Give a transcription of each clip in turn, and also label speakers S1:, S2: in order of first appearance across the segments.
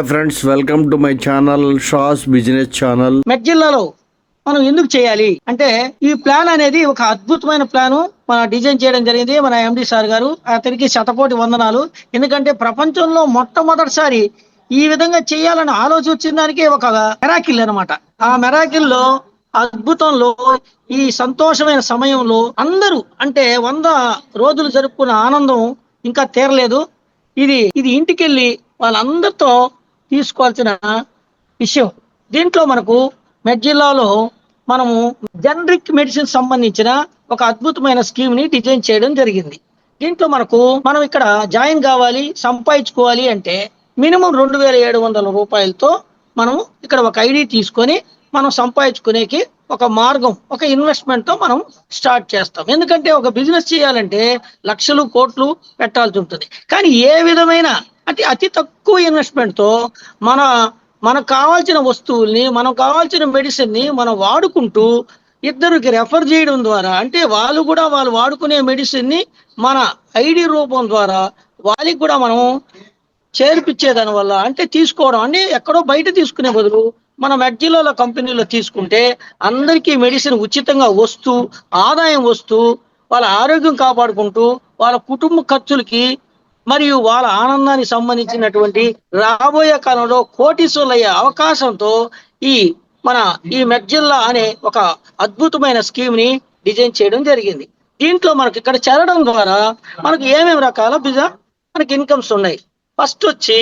S1: Hi friends welcome to my channel షాస్ business channel.
S2: మెట్ జిల్లాలో మనం ఎందుకు చేయాలి? అంటే ఈ ప్లాన్ అనేది ఒక అద్భుతమైన ప్లాన్. మన డిజైన్ చేయడం జరిగింది మన ఎండి సార్ గారు. అతనికి శతకోటి వందనాలు. ఎందుకంటే ప్రపంచంలో మొట్టమొదటిసారి ఈ విధంగా చేయాలని ఆలోచన వచ్చిన దానికి ఒక మెరాకిల్ అన్నమాట. ఆ మెరాకిల్లో అద్భుతంలో ఈ సంతోషమైన సమయంలో అందరూ అంటే వంద రోజులు జరుపుకున్న ఆనందం ఇంకా తీరలేదు. ఇది ఇది ఇంటికెళ్ళి వాళ్ళందరితో తీసుకోవాల్సిన విషయం దీంట్లో మనకు మెడ్ జిల్లాలో మనము జనరిక్ మెడిసిన్ సంబంధించిన ఒక అద్భుతమైన స్కీమ్ని డిజైన్ చేయడం జరిగింది. దీంట్లో మనకు మనం ఇక్కడ జాయిన్ కావాలి సంపాదించుకోవాలి అంటే మినిమం రెండు వేల ఏడు వందల రూపాయలతో మనం ఇక్కడ ఒక ఐడి తీసుకొని మనం సంపాదించుకునేకి ఒక మార్గం ఒక ఇన్వెస్ట్మెంట్తో మనం స్టార్ట్ చేస్తాం. ఎందుకంటే ఒక బిజినెస్ చేయాలంటే లక్షలు కోట్లు పెట్టాల్సి ఉంటుంది. కానీ ఏ విధమైన అంటే అతి తక్కువ ఇన్వెస్ట్మెంట్తో మన మనకు కావాల్సిన వస్తువుల్ని మనకు కావాల్సిన మెడిసిన్ని మనం వాడుకుంటూ ఇద్దరికి రెఫర్ చేయడం ద్వారా అంటే వాళ్ళు కూడా వాళ్ళు వాడుకునే మెడిసిన్ని మన ఐడి రూపం ద్వారా వాళ్ళకి కూడా మనం చేర్పించేదాని వల్ల అంటే తీసుకోవడం. అంటే ఎక్కడో బయట తీసుకునే బదులు మన మెడ్జిలోల కంపెనీలో తీసుకుంటే అందరికీ మెడిసిన్ ఉచితంగా వస్తూ ఆదాయం వస్తూ వాళ్ళ ఆరోగ్యం కాపాడుకుంటూ వాళ్ళ కుటుంబ ఖర్చులకి మరియు వాళ్ళ ఆనందానికి సంబంధించినటువంటి రాబోయే కాలంలో కోటీసులయ్యే అవకాశంతో ఈ మన ఈ మెడ్జిల్లా అనే ఒక అద్భుతమైన స్కీమ్ని డిజైన్ చేయడం జరిగింది. దీంట్లో మనకి ఇక్కడ చేరడం ద్వారా మనకు ఏమేమి రకాల బిజా మనకి ఇన్కమ్స్ ఉన్నాయి. ఫస్ట్ వచ్చి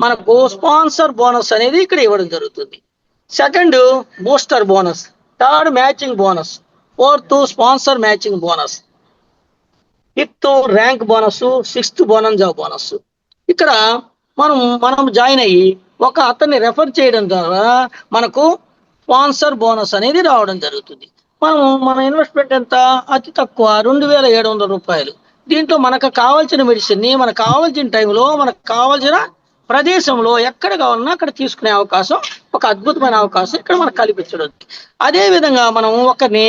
S2: మనకు స్పాన్సర్ బోనస్ అనేది ఇక్కడ ఇవ్వడం జరుగుతుంది. Second booster bonus third matching bonus fourth sponsor matching bonus. Fifth rank bonus sixth bonanza bonus ఇక్కడ మనం మనం జాయిన్ అయ్యి ఒక అతన్ని రెఫర్ చేయడం ద్వారా మనకు స్పాన్సర్ బోనస్ అనేది రావడం జరుగుతుంది. మనం మన ఇన్వెస్ట్మెంట్ ఎంత? అతి తక్కువ రెండు వేల ఏడు వందల రూపాయలు. దీంట్లో మనకు కావాల్సిన మెడిసిన్ని మనకు కావాల్సిన టైంలో మనకు కావాల్సిన ప్రదేశంలో ఎక్కడ కావాలన్నా అక్కడ తీసుకునే అవకాశం ఒక అద్భుతమైన అవకాశం ఇక్కడ మనకు కల్పించడం. అదే విధంగా మనం ఒకరిని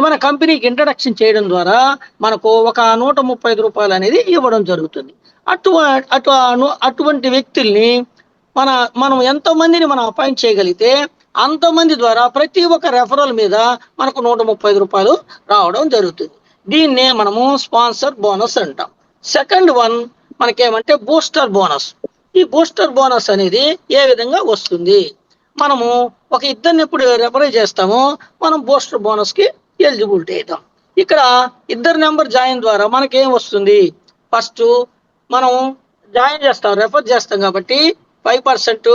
S2: మన కంపెనీకి ఇంట్రడక్షన్ చేయడం ద్వారా మనకు ఒక నూట ముప్పై ఐదు రూపాయలు అనేది ఇవ్వడం జరుగుతుంది. అటు అటు అటువంటి వ్యక్తుల్ని మన మనం ఎంతమందిని మనం అపాయింట్ చేయగలిగితే అంతమంది ద్వారా ప్రతి ఒక్క రెఫరల్ మీద మనకు నూట ముప్పై ఐదు రూపాయలు రావడం జరుగుతుంది. దీన్నే మనము స్పాన్సర్ బోనస్ అంటాం. సెకండ్ వన్ మనకేమంటే బూస్టర్ బోనస్ ఈ బూస్టర్ బోనస్ అనేది ఏ విధంగా వస్తుంది? మనము ఒక ఇద్దరిని ఎప్పుడు రెఫర్ చేస్తామో మనం బూస్టర్ బోనస్కి ఎలిజిబుల్ ఎలిజిబిలిటీ అవుతాం ఇక్కడ ఇద్దరు నెంబర్ జాయిన్ ద్వారా మనకేం వస్తుంది? ఫస్ట్ మనం జాయిన్ చేస్తాం రెఫర్ చేస్తాం కాబట్టి ఫైవ్ పర్సెంట్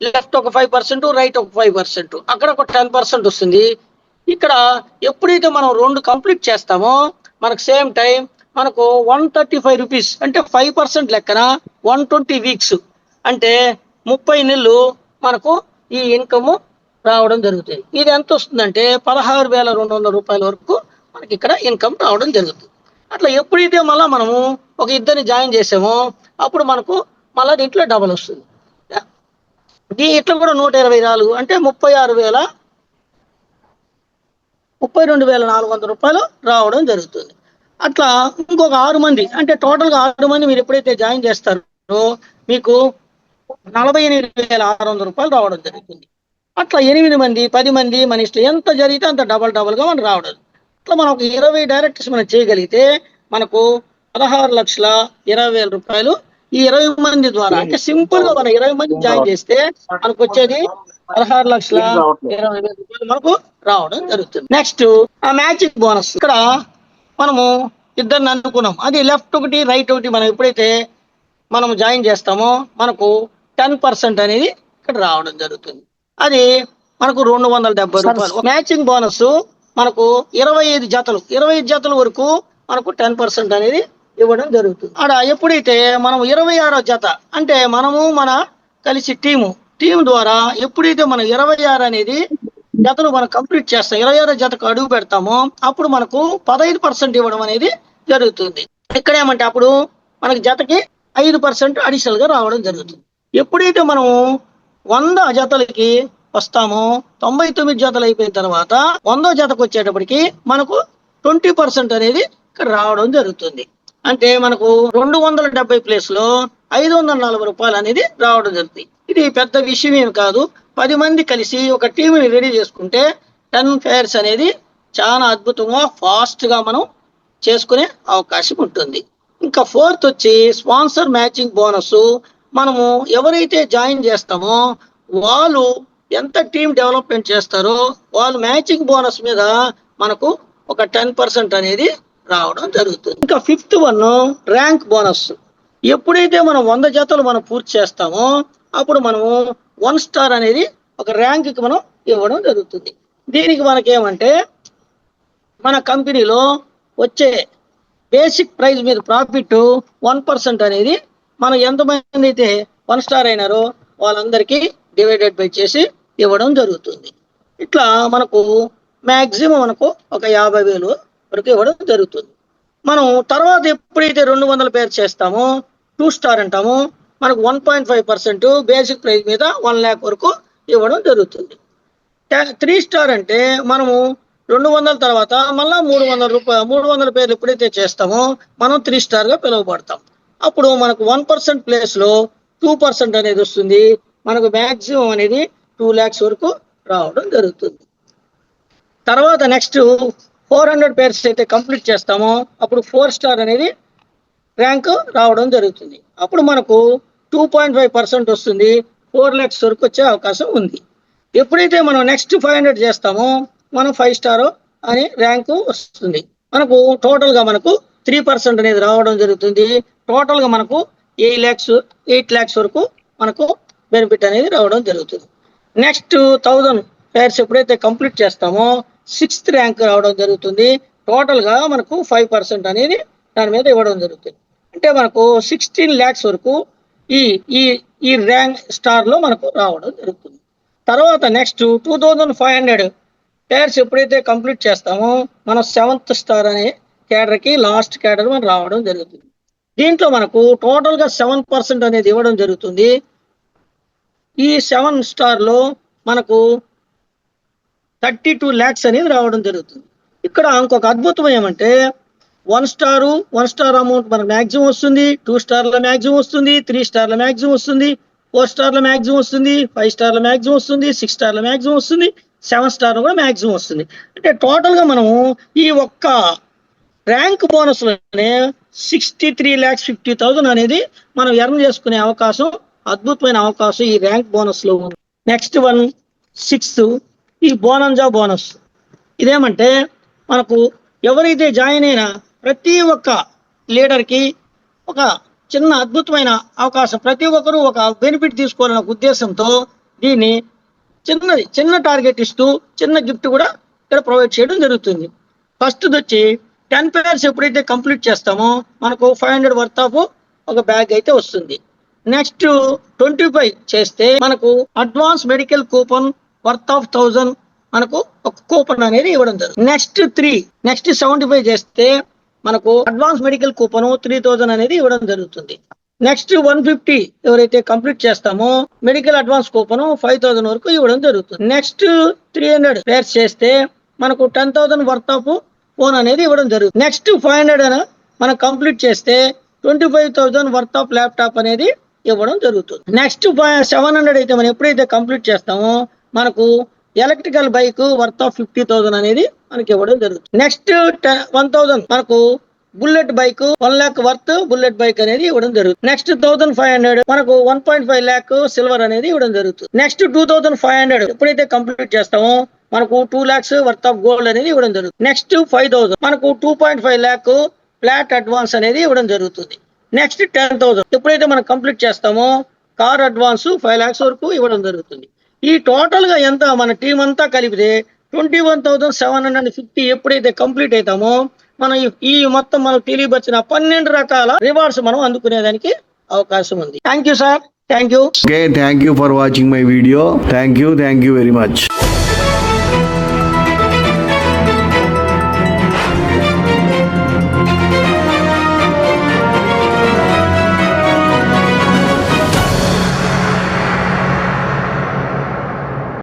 S2: లెఫ్ట్ ఒక ఫైవ్ పర్సెంట్ రైట్ ఒక ఫైవ్ పర్సెంట్ అక్కడ ఒక టెన్ పర్సెంట్ వస్తుంది. ఇక్కడ ఎప్పుడైతే మనం రెండు కంప్లీట్ చేస్తామో మనకు సేమ్ టైం మనకు వన్ థర్టీ ఫైవ్ రూపీస్ అంటే ఫైవ్ పర్సెంట్ లెక్కన వన్ ట్వంటీ వీక్స్ అంటే ముప్పై నెలలు మనకు ఈ ఇన్కమ్ రావడం జరుగుతుంది. ఇది ఎంత వస్తుందంటే పదహారు వేల రెండు వందల రూపాయల వరకు మనకి ఇక్కడ ఇన్కమ్ రావడం జరుగుతుంది. అట్లా ఎప్పుడైతే మళ్ళీ మనము ఒక ఇద్దరిని జాయిన్ చేసామో అప్పుడు మనకు మళ్ళీ దీంట్లో డబల్ వస్తుంది. దీ ఇట్లా కూడా నూట ఇరవై నాలుగు అంటే ముప్పై ఆరు వేల ముప్పై రెండు వేల నాలుగు వందల రూపాయలు రావడం జరుగుతుంది. అట్లా ఇంకొక ఆరు మంది అంటే టోటల్గా ఆరు మంది మీరు ఎప్పుడైతే జాయిన్ చేస్తారో మీకు నలభై ఎనిమిది వేల ఆరు వందల రూపాయలు రావడం జరుగుతుంది. అట్లా ఎనిమిది మంది పది మంది మన ఇష్టం ఎంత జరిగితే అంత డబల్ డబల్గా మనకు రావడం. అట్లా మనం ఒక ఇరవై డైరెక్టర్స్ మనం చేయగలిగితే మనకు పదహారు లక్షల ఇరవై వేల రూపాయలు ఈ ఇరవై మంది ద్వారా అంటే సింపుల్గా మనం ఇరవై మంది జాయిన్ చేస్తే మనకు వచ్చేది పదహారు లక్షల ఇరవై వేల రూపాయలు మనకు రావడం జరుగుతుంది. నెక్స్ట్ ఆ మ్యాచింగ్ బోనస్. ఇక్కడ మనము ఇద్దరిని అనుకున్నాం. అది లెఫ్ట్ ఒకటి రైట్ ఒకటి మనం ఎప్పుడైతే మనం జాయిన్ చేస్తామో మనకు టెన్ పర్సెంట్ అనేది ఇక్కడ రావడం జరుగుతుంది. అది మనకు రెండు వందల డెబ్బై రూపాయలు. మ్యాచింగ్ బోనస్ మనకు ఇరవై ఐదు జతలు ఇరవై ఐదు జతల వరకు మనకు టెన్ పర్సెంట్ అనేది ఇవ్వడం జరుగుతుంది. ఆడ ఎప్పుడైతే మనం ఇరవై ఆరో జత అంటే మనము మన కలిసి టీము టీం ద్వారా ఎప్పుడైతే మనం ఇరవై ఆరు అనేది జతలు మనం కంప్లీట్ చేస్తాం ఇరవై ఆరో జతకు అడుగు పెడతామో అప్పుడు మనకు పదహైదు పర్సెంట్ ఇవ్వడం అనేది జరుగుతుంది. ఇక్కడ ఏమంటే అప్పుడు మనకి జతకి ఐదు పర్సెంట్ అడిషనల్గా రావడం జరుగుతుంది. ఎప్పుడైతే మనము వంద జతలకి వస్తాము. తొంభై తొమ్మిది జతలు అయిపోయిన తర్వాత వందో జతకు వచ్చేటప్పటికి మనకు ట్వంటీ పర్సెంట్ అనేది ఇక్కడ రావడం జరుగుతుంది. అంటే మనకు రెండు వందల డెబ్బై ప్లేస్లో ఐదు వందల నలభై రూపాయలు అనేది రావడం జరుగుతుంది. ఇది పెద్ద విషయం ఏమి కాదు. పది మంది కలిసి ఒక టీంని రెడీ చేసుకుంటే టెన్ ఫేర్స్ అనేది చాలా అద్భుతంగా ఫాస్ట్గా మనం చేసుకునే అవకాశం ఉంటుంది. ఇంకా ఫోర్త్ వచ్చి స్పాన్సర్ మ్యాచింగ్ బోనస్ మనము ఎవరైతే జాయిన్ చేస్తామో వాళ్ళు ఎంత టీం డెవలప్మెంట్ చేస్తారో వాళ్ళు మ్యాచింగ్ బోనస్ మీద మనకు ఒక టెన్ పర్సెంట్ అనేది రావడం జరుగుతుంది. ఇంకా ఫిఫ్త్ వన్ ర్యాంక్ బోనస్. ఎప్పుడైతే మనం వంద జతలు మనం పూర్తి చేస్తామో అప్పుడు మనము వన్ స్టార్ అనేది ఒక ర్యాంక్కి మనం ఇవ్వడం జరుగుతుంది. దీనికి మనకేమంటే మన కంపెనీలో వచ్చే బేసిక్ ప్రైస్ మీద ప్రాఫిట్ వన్ పర్సెంట్ అనేది మనం ఎంతమంది అయితే వన్ స్టార్ అయినారో వాళ్ళందరికీ డివైడెడ్ బై చేసి ఇవ్వడం జరుగుతుంది. ఇట్లా మనకు మ్యాక్సిమం మనకు ఒక యాభై వేలు వరకు ఇవ్వడం జరుగుతుంది. మనం తర్వాత ఎప్పుడైతే రెండు వందల పేరు చేస్తామో టూ స్టార్ అంటామో మనకు one point five percent basic price మీద వన్ ల్యాక్ వరకు ఇవ్వడం జరుగుతుంది. త్రీ స్టార్ అంటే మనము రెండు వందల తర్వాత మళ్ళా మూడు వందల రూపాయలు మూడు వందల పేర్లు ఎప్పుడైతే చేస్తామో మనం త్రీ స్టార్గా పిలువబడతాం. అప్పుడు మనకు వన్ పర్సెంట్ ప్లేస్లో టూ పర్సెంట్ అనేది వస్తుంది. మనకు మ్యాక్సిమం అనేది టూ ల్యాక్స్ వరకు రావడం జరుగుతుంది. తర్వాత నెక్స్ట్ ఫోర్ హండ్రెడ్ పేర్స్ అయితే కంప్లీట్ చేస్తామో అప్పుడు ఫోర్ స్టార్ అనేది ర్యాంక్ రావడం జరుగుతుంది. అప్పుడు మనకు టూ పాయింట్ ఫైవ్ పర్సెంట్ వస్తుంది. ఫోర్ ల్యాక్స్ వరకు వచ్చే అవకాశం ఉంది. ఎప్పుడైతే మనం నెక్స్ట్ ఫైవ్ హండ్రెడ్ చేస్తామో మనం ఫైవ్ స్టార్ అని ర్యాంకు వస్తుంది. మనకు టోటల్గా మనకు త్రీ పర్సెంట్ అనేది రావడం జరుగుతుంది. టోటల్గా మనకు ఎయిట్ ల్యాక్స్ ఎయిట్ ల్యాక్స్ వరకు మనకు బెనిఫిట్ అనేది రావడం జరుగుతుంది. నెక్స్ట్ థౌజండ్ పేర్స్ ఎప్పుడైతే కంప్లీట్ చేస్తామో సిక్స్త్ ర్యాంక్ రావడం జరుగుతుంది. టోటల్గా మనకు ఫైవ్ పర్సెంట్ అనేది దాని మీద ఇవ్వడం జరుగుతుంది. అంటే మనకు సిక్స్టీన్ ల్యాక్స్ వరకు ఈ ఈ ఈ ర్యాంక్ స్టార్లో మనకు రావడం జరుగుతుంది. తర్వాత next two thousand five hundred pairs ఎప్పుడైతే కంప్లీట్ చేస్తామో మన సెవెంత్ స్టార్ అనే కేడర్కి లాస్ట్ కేడర్ మనం రావడం జరుగుతుంది. దీంట్లో మనకు టోటల్గా సెవెన్ పర్సెంట్ అనేది ఇవ్వడం జరుగుతుంది. ఈ సెవెన్ స్టార్లో మనకు థర్టీ టూ ల్యాక్స్ అనేది రావడం జరుగుతుంది. ఇక్కడ ఇంకొక అద్భుతం ఏమంటే one star one star amount మనకు మ్యాక్సిమం వస్తుంది. టూ స్టార్ల మ్యాక్సిమం వస్తుంది. త్రీ స్టార్ల మ్యాక్సిమం వస్తుంది. ఫోర్ స్టార్ల మ్యాక్సిమం వస్తుంది. ఫైవ్ స్టార్ల మ్యాక్సిమం వస్తుంది. సిక్స్ స్టార్ల మ్యాక్సిమం వస్తుంది. సెవెన్ స్టార్ కూడా మ్యాక్సిమం వస్తుంది. అంటే టోటల్గా మనము ఈ ఒక్క rank బోనస్లోనే sixty three lakhs fifty thousand అనేది మనం ఎర్న్ చేసుకునే అవకాశం అద్భుతమైన అవకాశం ఈ ర్యాంక్ బోనస్లో ఉంది. నెక్స్ట్ వన్ సిక్స్త్ ఈ బోనంజా బోనస్. ఇదేమంటే మనకు ఎవరైతే జాయిన్ అయినా ప్రతి ఒక్క లీడర్కి ఒక చిన్న అద్భుతమైన అవకాశం ప్రతి ఒక్కరూ ఒక బెనిఫిట్ తీసుకోవాలనే ఉద్దేశంతో దీన్ని చిన్నది చిన్న టార్గెట్ ఇస్తూ చిన్న గిఫ్ట్ కూడా ఇక్కడ ప్రొవైడ్ చేయడం జరుగుతుంది. ఫస్ట్ది వచ్చి టెన్ పేర్స్ ఎప్పుడైతే కంప్లీట్ చేస్తామో మనకు ఫైవ్ హండ్రెడ్ వర్త్ ఆఫ్ ఒక బ్యాగ్ అయితే వస్తుంది. నెక్స్ట్ ట్వంటీ ఫైవ్ చేస్తే మనకు advance medical coupon worth of thousand మనకు ఒక కూపన్ అనేది ఇవ్వడం జరుగుతుంది. Next three next seventy five చేస్తే మనకు advance medical coupon three thousand అనేది ఇవ్వడం జరుగుతుంది. నెక్స్ట్ వన్ ఫిఫ్టీ ఎవరైతే కంప్లీట్ చేస్తామో medical advance coupon five thousand వరకు ఇవ్వడం జరుగుతుంది. నెక్స్ట్ త్రీ హండ్రెడ్ పేర్స్ చేస్తే మనకు ten thousand worth of phone అనేది ఇవ్వడం జరుగుతుంది. నెక్స్ట్ ఫైవ్ హండ్రెడ్ మనం కంప్లీట్ చేస్తే twenty five thousand worth of laptop అనేది ఇవ్వడం జరుగుతుంది. నెక్స్ట్ సెవెన్ హండ్రెడ్ అయితే మనం ఎప్పుడైతే కంప్లీట్ చేస్తామో మనకు electrical bike worth of fifty thousand అనేది మనకి ఇవ్వడం జరుగుతుంది. నెక్స్ట్ వన్ థౌసండ్ మనకు bullet bike one lakh worth bullet bike అనేది ఇవ్వడం జరుగుతుంది. నెక్స్ట్ థౌసండ్ ఫైవ్ హండ్రెడ్ మనకు one point five lakh silver అనేది ఇవ్వడం జరుగుతుంది. Next two thousand five hundred ఎప్పుడైతే కంప్లీట్ చేస్తామో మనకు two lakhs worth of gold అనేది ఇవ్వడం జరుగుతుంది. నెక్స్ట్ ఫైవ్ థౌసండ్ మనకు two point five lakh flat advance అనేది ఇవ్వడం జరుగుతుంది. నెక్స్ట్ టెన్ థౌసండ్ ఎప్పుడైతే మనం కంప్లీట్ చేస్తామో కార్ అడ్వాన్స్ ఫైవ్ ల్యాక్స్ వరకు ఇవ్వడం జరుగుతుంది. ఈ టోటల్గా ఎంత మన టీం అంతా కలిపితే twenty one thousand seven hundred fifty ఎప్పుడైతే కంప్లీట్ అవుతామో మనం ఈ- మొత్తం మనకు తెలియపరిచిన పన్నెండు రకాల రివార్డ్స్ మనం అందుకునేదానికి అవకాశం ఉంది. Thank you sir thank you
S1: thank you for watching my video thank you thank you very much.